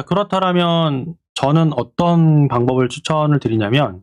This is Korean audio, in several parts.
자, 그렇다면 저는 어떤 방법을 추천을 드리냐면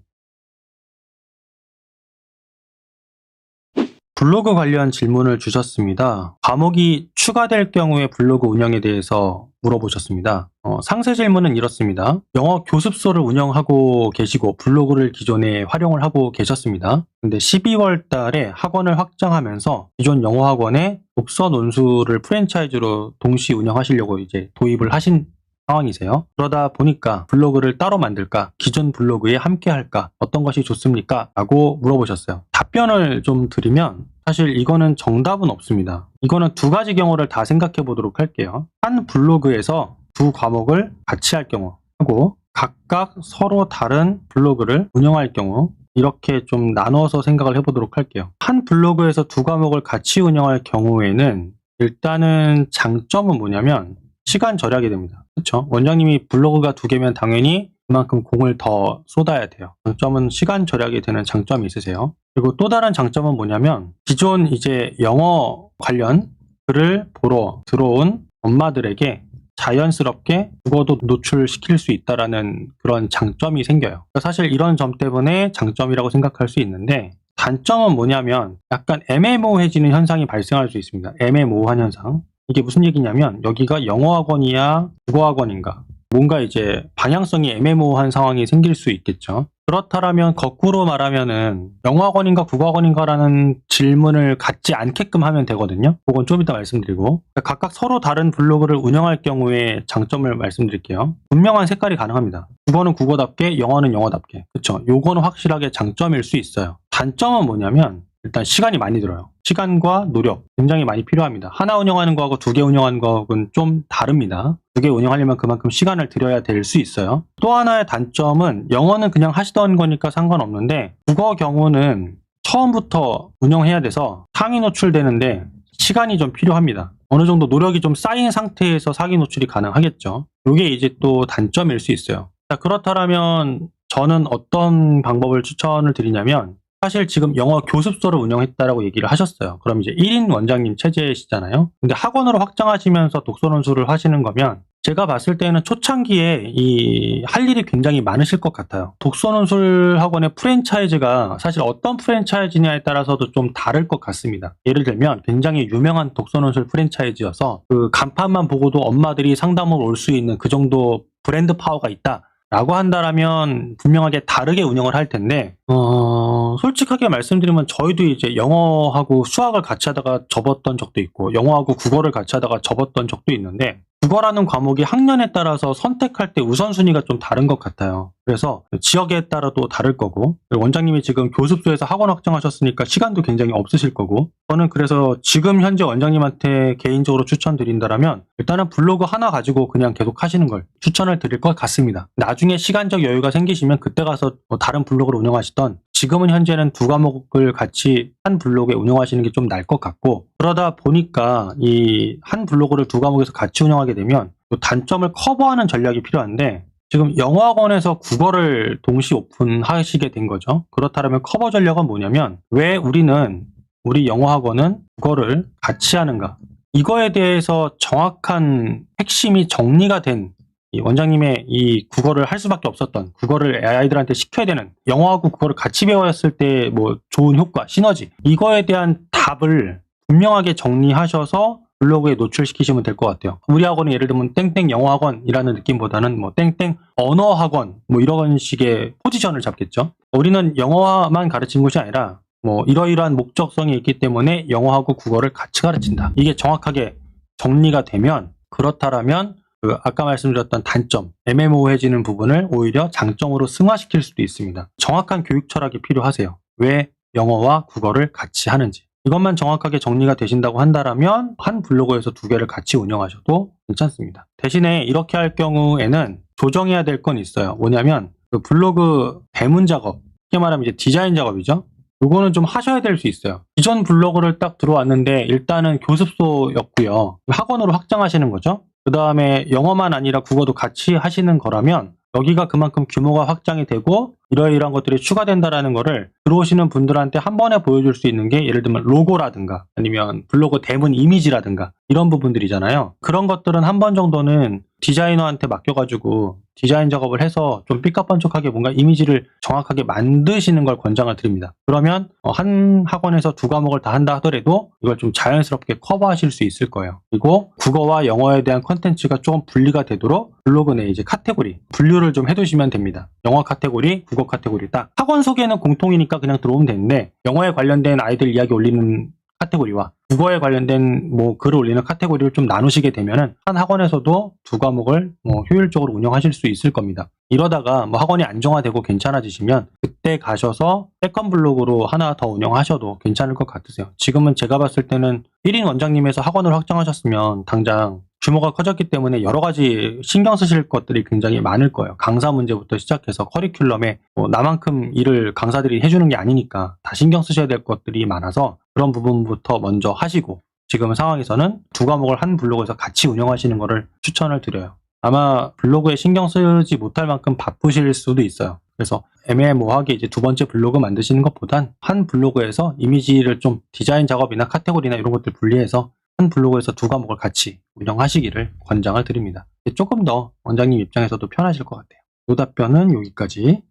블로그 관련 질문을 주셨습니다. 과목이 추가될 경우에 블로그 운영에 대해서 물어보셨습니다. 어, 상세 질문은 이렇습니다. 영어 교습소를 운영하고 계시고 블로그를 기존에 활용을 하고 계셨습니다. 근데 12월 달에 학원을 확장하면서 기존 영어 학원에 독서 논술을 프랜차이즈로 동시 운영하시려고 이제 도입을 하신 상황이세요. 그러다 보니까 블로그를 따로 만들까? 기존 블로그에 함께 할까? 어떤 것이 좋습니까? 라고 물어보셨어요. 답변을 좀 드리면 사실 이거는 정답은 없습니다. 이거는 두 가지 경우를 다 생각해 보도록 할게요. 한 블로그에서 두 과목을 같이 할 경우 하고 각각 서로 다른 블로그를 운영할 경우 이렇게 좀 나눠서 생각을 해보도록 할게요. 한 블로그에서 두 과목을 같이 운영할 경우에는 일단은 장점은 뭐냐면 시간 절약이 됩니다. 그렇죠? 원장님이 블로그가 두 개면 당연히 그만큼 공을 더 쏟아야 돼요. 장점은 시간 절약이 되는 장점이 있으세요. 그리고 또 다른 장점은 뭐냐면 기존 이제 영어 관련 글을 보러 들어온 엄마들에게 자연스럽게 국어도 노출시킬 수 있다라는 그런 장점이 생겨요. 사실 이런 점 때문에 장점이라고 생각할 수 있는데 단점은 뭐냐면 약간 애매모호해지는 현상이 발생할 수 있습니다. 애매모호한 현상. 이게 무슨 얘기냐면 여기가 영어학원이야 국어학원인가 뭔가 이제 방향성이 애매모호한 상황이 생길 수 있겠죠. 그렇다면 거꾸로 말하면은 영어학원인가 국어학원인가라는 질문을 갖지 않게끔 하면 되거든요. 그건 좀 이따 말씀드리고 그러니까 각각 서로 다른 블로그를 운영할 경우에 장점을 말씀드릴게요. 분명한 색깔이 가능합니다. 국어는 국어답게 영어는 영어답게 그렇죠. 요거는 확실하게 장점일 수 있어요. 단점은 뭐냐면 일단 시간이 많이 들어요. 시간과 노력 굉장히 많이 필요합니다. 하나 운영하는 거하고 두 개 운영하는 거하고는 좀 다릅니다. 두 개 운영하려면 그만큼 시간을 들여야 될 수 있어요. 또 하나의 단점은 영어는 그냥 하시던 거니까 상관없는데 국어 경우는 처음부터 운영해야 돼서 상위 노출되는데 시간이 좀 필요합니다. 어느 정도 노력이 좀 쌓인 상태에서 상위 노출이 가능하겠죠. 이게 이제 또 단점일 수 있어요. 자, 그렇다면 저는 어떤 방법을 추천을 드리냐면 사실 지금 영어 교습소를 운영했다라고 얘기를 하셨어요. 그럼 이제 1인 원장님 체제시잖아요. 근데 학원으로 확장하시면서 독서 논술을 하시는 거면 제가 봤을 때는 초창기에 이 할 일이 굉장히 많으실 것 같아요. 독서 논술 학원의 프랜차이즈가 사실 어떤 프랜차이즈냐에 따라서도 좀 다를 것 같습니다. 예를 들면 굉장히 유명한 독서 논술 프랜차이즈여서 그 간판만 보고도 엄마들이 상담을 올 수 있는 그 정도 브랜드 파워가 있다. 라고 한다라면 분명하게 다르게 운영을 할 텐데 어, 솔직하게 말씀드리면 저희도 이제 영어하고 수학을 같이 하다가 접었던 적도 있고 영어하고 국어를 같이 하다가 접었던 적도 있는데 국어라는 과목이 학년에 따라서 선택할 때 우선순위가 좀 다른 것 같아요. 그래서 지역에 따라도 다를 거고 원장님이 지금 교습소에서 학원 확장하셨으니까 시간도 굉장히 없으실 거고 저는 그래서 지금 현재 원장님한테 개인적으로 추천드린다라면 일단은 블로그 하나 가지고 그냥 계속 하시는 걸 추천을 드릴 것 같습니다. 나중에 시간적 여유가 생기시면 그때 가서 뭐 다른 블로그를 운영하시던 지금은 현재는 두 과목을 같이 한 블로그에 운영하시는 게 좀 나을 것 같고 그러다 보니까 이 한 블로그를 두 과목에서 같이 운영하게 되면 또 단점을 커버하는 전략이 필요한데 지금 영어학원에서 국어를 동시 오픈하시게 된 거죠. 그렇다면 커버 전략은 뭐냐면 왜 우리는 우리 영어학원은 국어를 같이 하는가? 이거에 대해서 정확한 핵심이 정리가 된 이 원장님의 이 국어를 할 수밖에 없었던 국어를 아이들한테 시켜야 되는 영어하고 국어를 같이 배웠을 때 뭐 좋은 효과, 시너지 이거에 대한 답을 분명하게 정리하셔서 블로그에 노출시키시면 될 것 같아요. 우리 학원은 예를 들면 땡땡 영어 학원이라는 느낌보다는 뭐 땡땡 언어 학원 뭐 이런 식의 포지션을 잡겠죠. 우리는 영어만 가르친 것이 아니라 뭐 이러이러한 목적성이 있기 때문에 영어하고 국어를 같이 가르친다. 이게 정확하게 정리가 되면 그렇다라면 그 아까 말씀드렸던 단점, 애매모호해지는 부분을 오히려 장점으로 승화시킬 수도 있습니다. 정확한 교육 철학이 필요하세요. 왜 영어와 국어를 같이 하는지. 이것만 정확하게 정리가 되신다고 한다면 한 블로그에서 두 개를 같이 운영하셔도 괜찮습니다. 대신에 이렇게 할 경우에는 조정해야 될 건 있어요. 뭐냐면 그 블로그 배문 작업, 쉽게 말하면 이제 디자인 작업이죠. 요거는 좀 하셔야 될 수 있어요. 기존 블로그를 딱 들어왔는데 일단은 교습소였고요. 학원으로 확장하시는 거죠. 그 다음에 영어만 아니라 국어도 같이 하시는 거라면 여기가 그만큼 규모가 확장이 되고 이러이러한 것들이 추가된다라는 거를 들어오시는 분들한테 한 번에 보여줄 수 있는 게 예를 들면 로고라든가 아니면 블로그 대문 이미지라든가 이런 부분들이잖아요. 그런 것들은 한 번 정도는 디자이너한테 맡겨가지고 디자인 작업을 해서 좀 삐까뻔쩍하게 뭔가 이미지를 정확하게 만드시는 걸 권장을 드립니다. 그러면 어, 한 학원에서 두 과목을 다 한다 하더라도 이걸 좀 자연스럽게 커버하실 수 있을 거예요. 그리고 국어와 영어에 대한 컨텐츠가 조금 분리가 되도록 블로그 내 이제 카테고리 분류를 좀 해두시면 됩니다. 영어 카테고리, 국어 카테고리 딱 학원 소개는 공통이니까 그냥 들어오면 되는데 영어에 관련된 아이들 이야기 올리는 카테고리와 국어에 관련된 뭐 글을 올리는 카테고리를 좀 나누시게 되면은 한 학원에서도 두 과목을 뭐 효율적으로 운영하실 수 있을 겁니다. 이러다가 뭐 학원이 안정화되고 괜찮아지시면 그때 가셔서 세컨 블로그로 하나 더 운영하셔도 괜찮을 것 같으세요. 지금은 제가 봤을 때는 1인 원장님에서 학원을 확정하셨으면 당장 규모가 커졌기 때문에 여러 가지 신경 쓰실 것들이 굉장히 많을 거예요. 강사 문제부터 시작해서 커리큘럼에 뭐 나만큼 일을 강사들이 해주는 게 아니니까 다 신경 쓰셔야 될 것들이 많아서 그런 부분부터 먼저 하시고 지금 상황에서는 두 과목을 한 블로그에서 같이 운영하시는 것을 추천을 드려요. 아마 블로그에 신경 쓰지 못할 만큼 바쁘실 수도 있어요. 그래서 애매모호하게 이제 두 번째 블로그 만드시는 것보단 한 블로그에서 이미지를 좀 디자인 작업이나 카테고리나 이런 것들 분리해서 한 블로그에서 두 과목을 같이 운영하시기를 권장을 드립니다. 조금 더 원장님 입장에서도 편하실 것 같아요. 이 답변은 여기까지